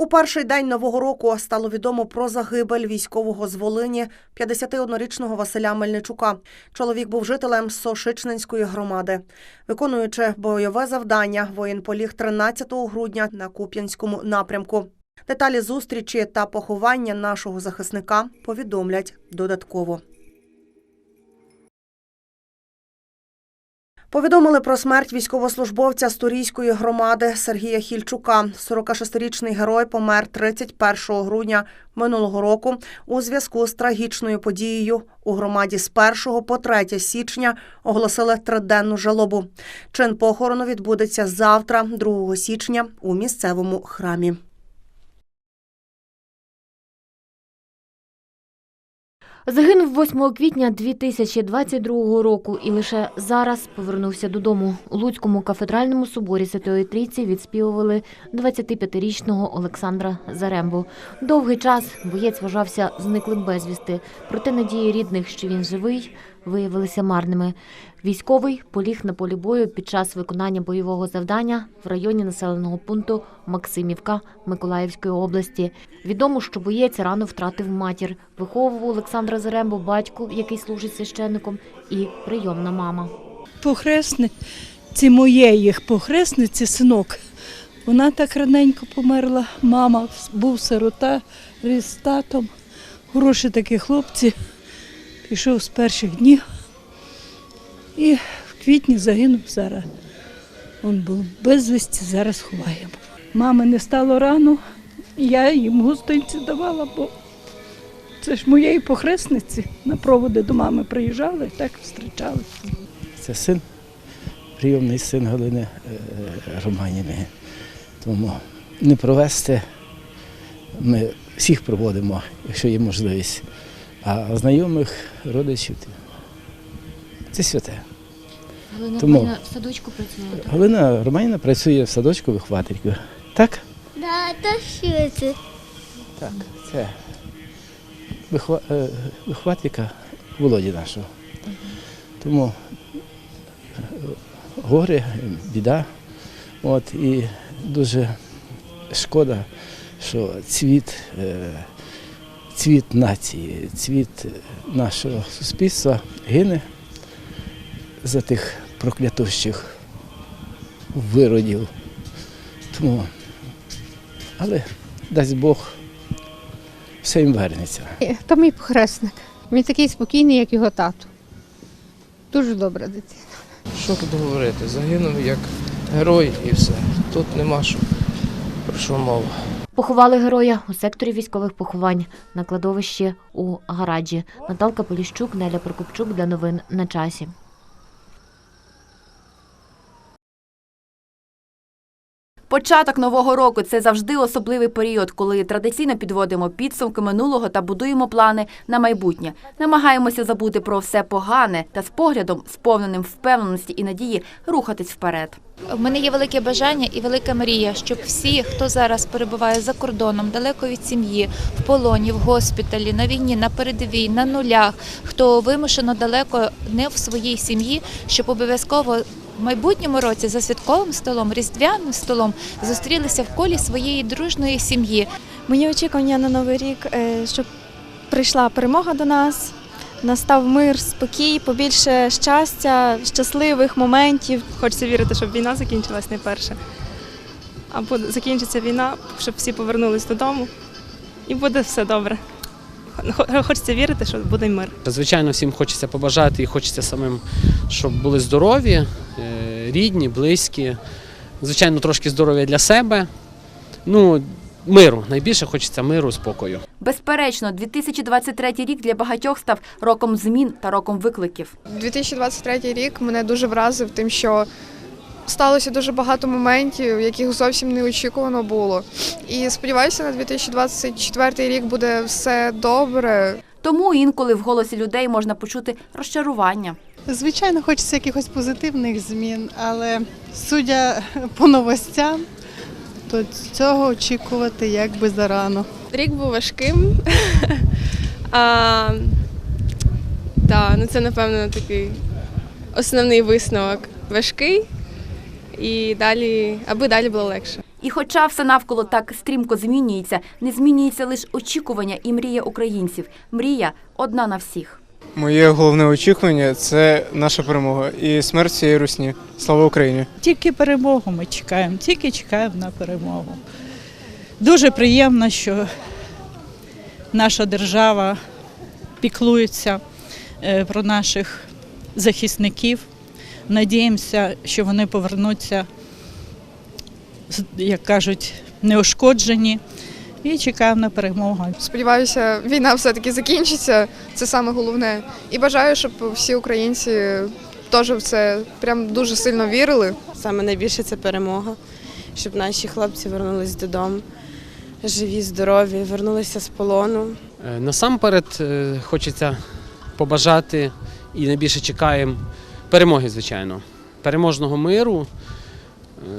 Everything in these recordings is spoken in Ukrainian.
У перший день нового року стало відомо про загибель військового з Волині 51-річного Василя Мельничука. Чоловік був жителем Сошичненської громади. Виконуючи бойове завдання, воїн поліг 13 грудня на Куп'янському напрямку. Деталі зустрічі та поховання нашого захисника повідомлять додатково. Повідомили про смерть військовослужбовця Сторійської громади Сергія Хільчука. 46-річний герой помер 31 грудня минулого року у зв'язку з трагічною подією. У громаді з 1 по 3 січня оголосили триденну жалобу. Чин похорону відбудеться завтра, 2 січня, у місцевому храмі. Загинув 8 квітня 2022 року і лише зараз повернувся додому. У Луцькому кафедральному соборі Святої Трійці відспівували 25-річного Олександра Зарембу. Довгий час боєць вважався зниклим безвісти, проте надії рідних, що він живий, виявилися марними. Військовий поліг на полі бою під час виконання бойового завдання в районі населеного пункту Максимівка Миколаївської області. Відомо, що боєць рано втратив матір. Виховував Олександра Зарембу батько, який служить священником, і прийомна мама. Похресниці моєї похресниці синок. Вона так раненько померла. Мама був сирота ріс татом. Хороші такі хлопці. Пішов з перших днів. І в квітні загинув зараз. Він був безвісті, зараз ховаємо. Мами не стало рано, я їм гостинці давала, бо це ж моєї похресниці. На проводи до мами приїжджали, так зустрічали. Це син, прийомний син Галини е, Тому не провести ми всіх проводимо, якщо є можливість. А знайомих, родичів це святе. Галина Тому- в садочку працювала. так? Галина Романівна працює в садочку вихователькою. Так? Да, то що це? Так, це вихова- е, вихователька Володі нашого. Тому е, горе, біда. От, і дуже шкода, що цвіт, е, цвіт нації, цвіт нашого суспільства гине за тих проклятущих виродів. Тому, але дасть Бог, все їм вернеться. То мій похресник. Він такий спокійний, як його тато. Дуже добра дитина. Що тут говорити? Загинув як герой і все. Тут нема що про що мова. Поховали героя у секторі військових поховань на кладовищі у Гараджі. Наталка Поліщук, Неля Прокопчук для новин на часі. Початок нового року це завжди особливий період, коли традиційно підводимо підсумки минулого та будуємо плани на майбутнє. Намагаємося забути про все погане та з поглядом, сповненим впевненості і надії, рухатись вперед. У мене є велике бажання і велика мрія, щоб всі, хто зараз перебуває за кордоном, далеко від сім'ї, в полоні, в госпіталі, на війні, на передовій, на нулях, хто вимушено далеко не в своїй сім'ї, щоб обов'язково в майбутньому році за святковим столом, різдвяним столом зустрілися в колі своєї дружної сім'ї. Мої очікування на новий рік, е, щоб прийшла перемога до нас, настав мир, спокій, побільше щастя, щасливих моментів. Хочеться вірити, щоб війна закінчилась найперше. Або закінчиться війна, щоб всі повернулись додому, і буде все добре. Хочеться вірити, що буде мир. Звичайно, всім хочеться побажати і хочеться самим, щоб були здорові, рідні, близькі. Звичайно, трошки здоров'я для себе. Ну, миру. Найбільше хочеться миру, спокою. Безперечно, 2023 рік для багатьох став роком змін та роком викликів. 2023 рік мене дуже вразив тим, що сталося дуже багато моментів, яких зовсім не очікувано було. І сподіваюся, на 2024 рік буде все добре. Тому інколи в голосі людей можна почути розчарування. Звичайно, хочеться якихось позитивних змін, але судя по новостям, то цього очікувати якби зарано. Рік був важким. а, та, ну це, напевно, такий основний висновок. Важкий, і далі, аби далі було легше. І хоча все навколо так стрімко змінюється, не змінюється лише очікування і мрія українців. Мрія одна на всіх. Моє головне очікування це наша перемога і смерть цієї русні. Слава Україні! Тільки перемогу ми чекаємо, тільки чекаємо на перемогу. Дуже приємно, що наша держава піклується е, про наших захисників. Надіємося, що вони повернуться, як кажуть, неушкоджені. І чекаємо на перемогу. Сподіваюся, війна все-таки закінчиться. Це саме головне. І бажаю, щоб всі українці теж в це прям дуже сильно вірили. Саме найбільше це перемога, щоб наші хлопці вернулись додому, живі, здорові, вернулися з полону. Е, Насамперед е, хочеться побажати і найбільше чекаємо перемоги, звичайно, переможного миру, е,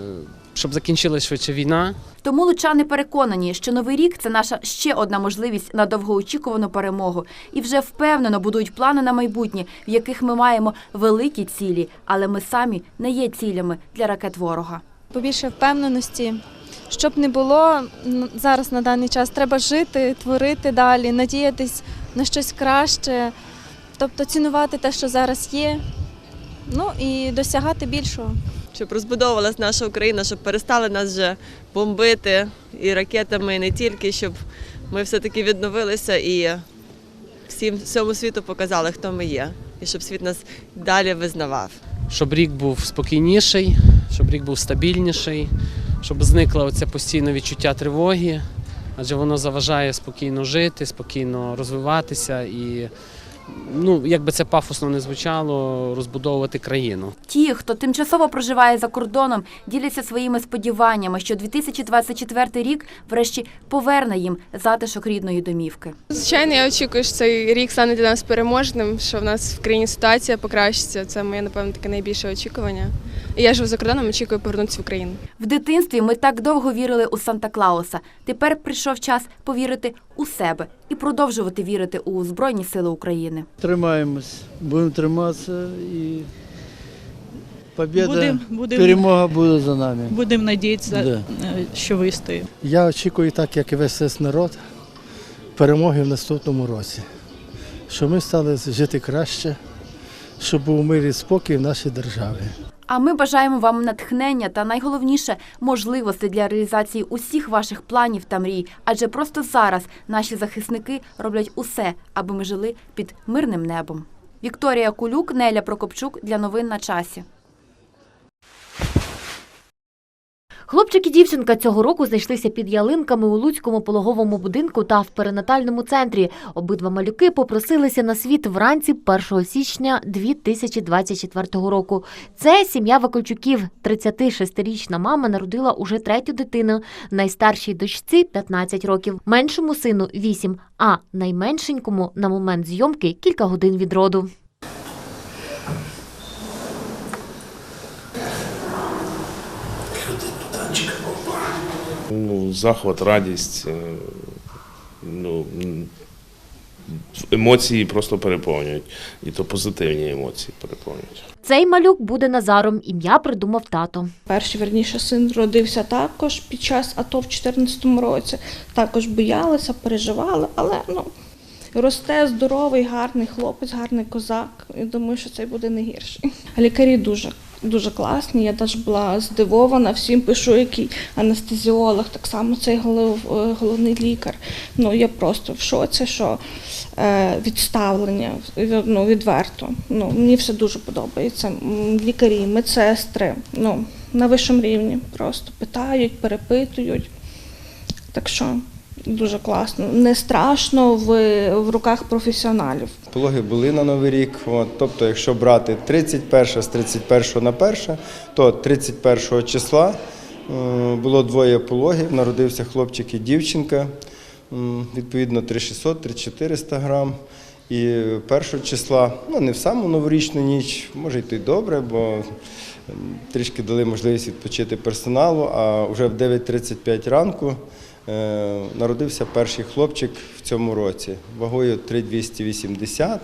щоб закінчилась швидше війна. Тому лучани переконані, що новий рік це наша ще одна можливість на довгоочікувану перемогу, і вже впевнено будують плани на майбутнє, в яких ми маємо великі цілі, але ми самі не є цілями для ракет ворога. Побільше впевненості. Щоб не було зараз на даний час, треба жити, творити далі, надіятись на щось краще, тобто цінувати те, що зараз є, ну і досягати більшого. Щоб розбудовувалась наша Україна, щоб перестали нас вже бомбити і ракетами, і не тільки, щоб ми все-таки відновилися і всім всьому світу показали, хто ми є, і щоб світ нас далі визнавав. щоб рік був спокійніший, щоб рік був стабільніший, щоб зникло оце постійне відчуття тривоги, адже воно заважає спокійно жити, спокійно розвиватися і, ну, як би це пафосно не звучало, розбудовувати країну. Ті, хто тимчасово проживає за кордоном, діляться своїми сподіваннями, що 2024 рік врешті поверне їм затишок рідної домівки. Звичайно, я очікую, що цей рік стане для нас переможним, що в нас в країні ситуація покращиться. Це моє, напевно, таке найбільше очікування. Я живу за кордоном, очікую повернутися в Україну. В дитинстві ми так довго вірили у Санта Клауса. Тепер прийшов час повірити у себе і продовжувати вірити у Збройні Сили України. Тримаємось, будемо триматися і побіда, Будем- будем- перемога буде за нами. Будемо надіятися, Да. е, що вистоїмо. Я очікую, так як і весь весь народ, перемоги в наступному році. Щоб ми стали жити краще, щоб був мир і спокій в нашій державі. А ми бажаємо вам натхнення та найголовніше можливості для реалізації усіх ваших планів та мрій. Адже просто зараз наші захисники роблять усе, аби ми жили під мирним небом. Вікторія Кулюк, Неля Прокопчук для новин на часі. Хлопчик і дівчинка цього року знайшлися під ялинками у Луцькому пологовому будинку та в перинатальному центрі. Обидва малюки попросилися на світ вранці 1 січня 2024 року. Це сім'я Вакольчуків. 36-річна мама народила уже третю дитину. Найстаршій дочці 15 років, меншому сину 8, а найменшенькому на момент зйомки кілька годин від роду. Ну, захват, радість. е, Ну, емоції просто переповнюють. І то позитивні емоції переповнюють. Цей малюк буде Назаром. Ім'я придумав тато. Перший верніше син родився також під час АТО в 2014 році. Також боялися, переживали, але ну росте здоровий, гарний хлопець, гарний козак. І думаю, що цей буде не гірший. Лікарі дуже. Дуже класні, я теж була здивована. Всім пишу, який анестезіолог, так само цей голов, е, головний лікар. Ну я просто в шоці, що е, відставлення ну, відверто. Ну, мені все дуже подобається. Лікарі, медсестри, ну, на вищому рівні просто питають, перепитують. Так що дуже класно. Не страшно в, в руках професіоналів. Пологи були на Новий рік. От, тобто, якщо брати 31 з 31 на 1, то 31 числа е, було двоє пологів, народився хлопчик і дівчинка, відповідно 3600-3400 грам. І 1 числа, ну не в саму новорічну ніч, може й то й добре, бо трішки дали можливість відпочити персоналу, а вже в 9.35 ранку народився перший хлопчик в цьому році вагою 3280.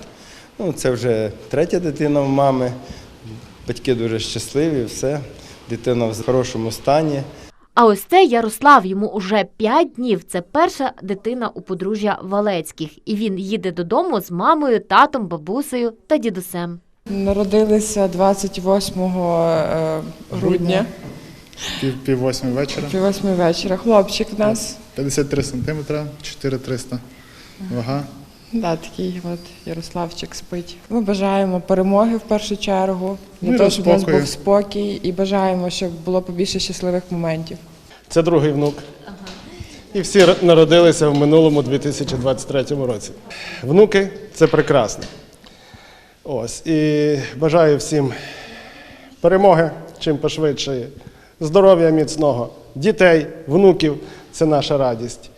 Ну, це вже третя дитина в мами. Батьки дуже щасливі, все. Дитина в хорошому стані. А ось це Ярослав. Йому уже 5 днів. Це перша дитина у подружжя Валецьких, і він їде додому з мамою, татом, бабусею та дідусем. Народилися 28 е, грудня, Пів, пів восьми вечора. пів восьми вечора. Хлопчик у нас. 53 сантиметра, 4300 вага. Да, такий от Ярославчик спить. Ми бажаємо перемоги в першу чергу, для Миру, того, щоб у нас спокою. був спокій, і бажаємо, щоб було побільше щасливих моментів. Це другий внук. І всі народилися в минулому 2023 році. Внуки це прекрасно. Ось. І бажаю всім перемоги чим пошвидше, здоров'я міцного, дітей, внуків це наша радість.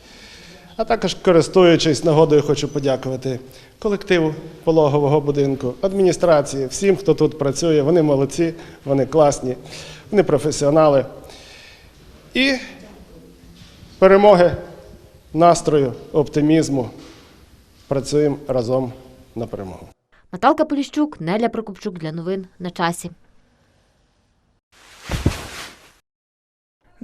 А також, користуючись нагодою, хочу подякувати колективу пологового будинку, адміністрації, всім, хто тут працює. Вони молодці, вони класні, вони професіонали. І перемоги, настрою, оптимізму. Працюємо разом на перемогу. Наталка Поліщук, Неля Прокопчук для новин на часі.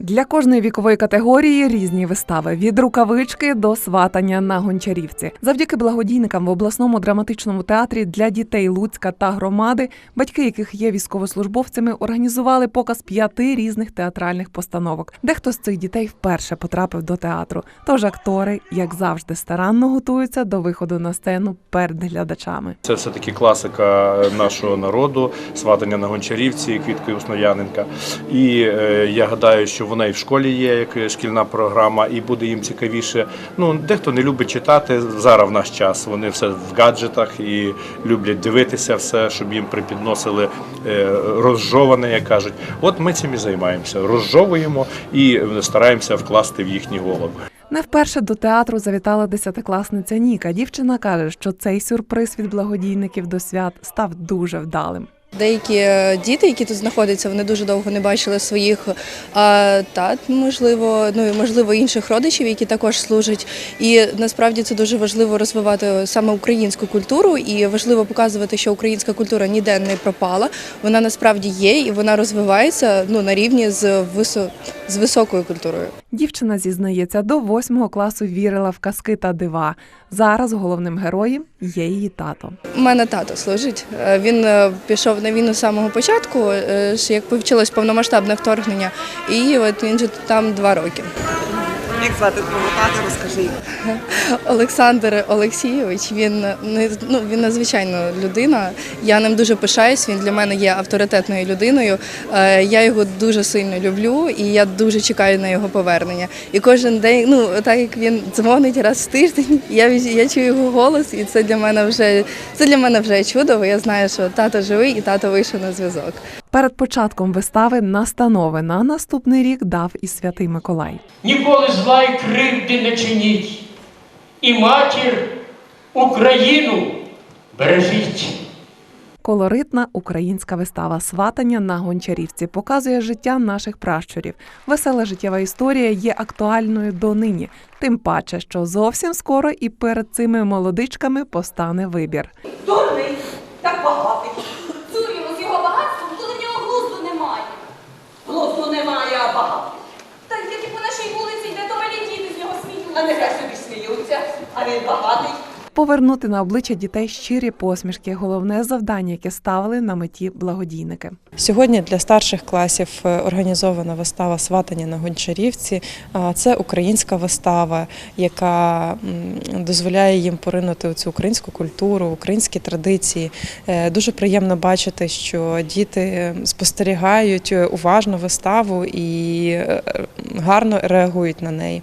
Для кожної вікової категорії різні вистави від рукавички до сватання на гончарівці. Завдяки благодійникам в обласному драматичному театрі для дітей Луцька та громади, батьки яких є військовослужбовцями, організували показ п'яти різних театральних постановок. Дехто з цих дітей вперше потрапив до театру. Тож актори, як завжди, старанно готуються до виходу на сцену перед глядачами. Це все-таки класика нашого народу, сватання на Гончарівці, Квітки Основ'яненка. І е, я гадаю, що вона і в школі є, як шкільна програма, і буде їм цікавіше. Ну, дехто не любить читати зараз в наш час. Вони все в гаджетах і люблять дивитися все, щоб їм припідносили е, розжоване, як кажуть. От ми цим і займаємося. Розжовуємо і стараємося вкласти в їхні голови. Не вперше до театру завітала десятикласниця Ніка. Дівчина каже, що цей сюрприз від благодійників до свят став дуже вдалим. Деякі е, діти, які тут знаходяться, вони дуже довго не бачили своїх тат, можливо, ну і можливо інших родичів, які також служать. І насправді це дуже важливо розвивати саме українську культуру, і важливо показувати, що українська культура ніде не пропала. Вона насправді є і вона розвивається ну на рівні з висо з високою культурою. Дівчина зізнається, до восьмого класу вірила в казки та дива. Зараз головним героєм є її тато. У мене тато служить. Е, Він е, пішов на війну з самого початку, е, як почалось повномасштабне вторгнення, і от він же там два роки. Як звати твого тата, розкажи. Олександр Олексійович, він ну він надзвичайна людина. Я ним дуже пишаюсь. Він для мене є авторитетною людиною. Е, Я його дуже сильно люблю, і я дуже чекаю на його повернення. І кожен день, ну так як він дзвонить раз в тиждень, я я чую його голос, і це для мене вже це для мене вже чудово. Я знаю, що тато живий і тато вийшов на зв'язок. Перед початком вистави настанови на наступний рік дав і святий Миколай. Ніколи зла і кривди не чиніть. І матір Україну бережіть. Колоритна українська вистава Сватання на гончарівці показує життя наших пращурів. Весела життєва історія є актуальною донині, тим паче, що зовсім скоро і перед цими молодичками постане вибір. Дурний, так багатий. Цуримо з його багатством, коли в нього глузду немає. Глузду немає, а багатий. Та як і по нашій вулиці йде, то малі діти з нього сміються. А нехай собі сміються, а він багатий. Повернути на обличчя дітей щирі посмішки головне завдання, яке ставили на меті благодійники. Сьогодні для старших класів е, організована вистава Сватання на Гончарівці. Це українська вистава, яка дозволяє їм поринути у цю українську культуру, українські традиції. Е, Дуже приємно бачити, що діти спостерігають е, уважно виставу і гарно реагують на неї.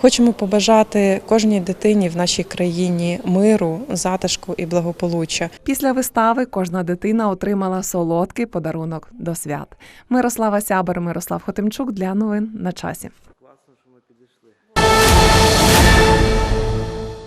Хочемо побажати кожній дитині в нашій країні миру, затишку і благополуччя. Після вистави кожна дитина отримала солодкий подарунок до свят. Мирослава Сябер, Мирослав Хотимчук для новин на часі.